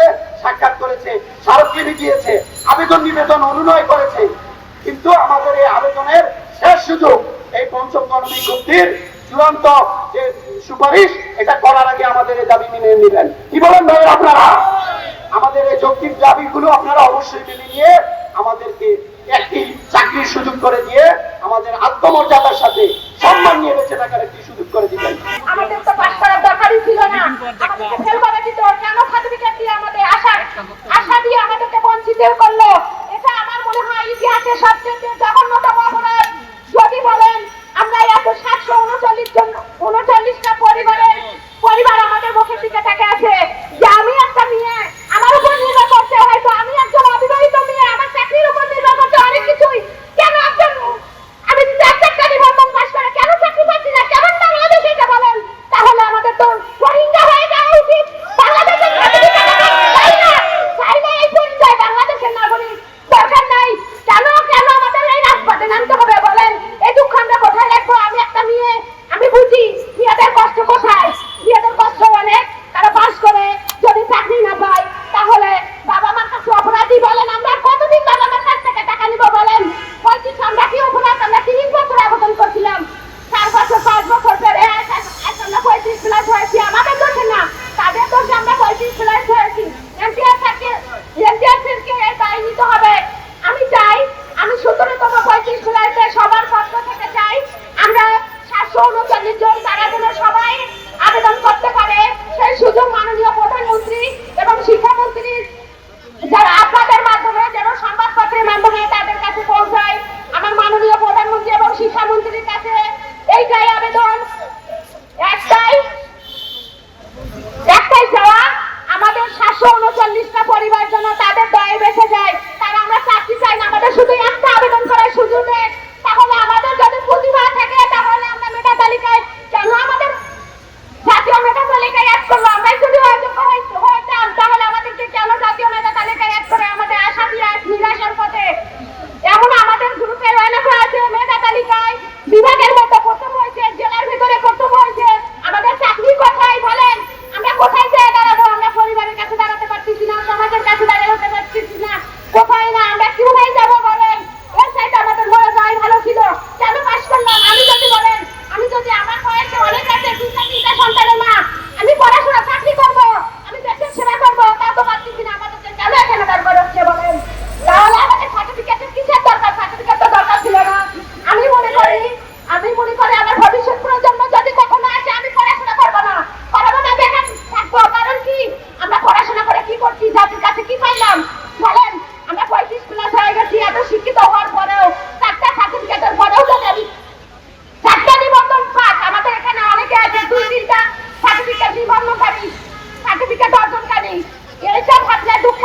সাথে সাক্ষাৎ করেছে, স্মারকলিপি দিয়েছে, আবেদন নিবেদন অনুনয় করেছে। কিন্তু আমাদের এই আবেদনের শেষ সুযোগ এই পঞ্চম গণমিক গোষ্ঠীর চূড়ান্ত যে সুপারিশ, এটা করার আগে আমাদের এই দাবি মেনে নিলেন। কি বলেন ভাই আপনারা? আমাদের এই যৌক্তিক দাবিগুলো আপনারা অবশ্যই মেনে নিয়ে আমাদেরকে একটি চাকরির সুযোগ করে দিয়ে আমাদের আত্মমর্যাদার সাথে সম্মান নিয়ে বেঁচে থাকার একটি সুযোগ করে দিবেন আমাদের তো পাশ করার দরকারই ছিল না। ইতিহাসে সবচেয়ে জঘন্যতম অপরাধ যদি বলেন আমরা এত সাতশো উনচল্লিশ জন উনচল্লিশটা বিচার নিবন্ধনকারী সার্টিফিকেট অর্জনকারী এইসব ঘটনায় দুঃখ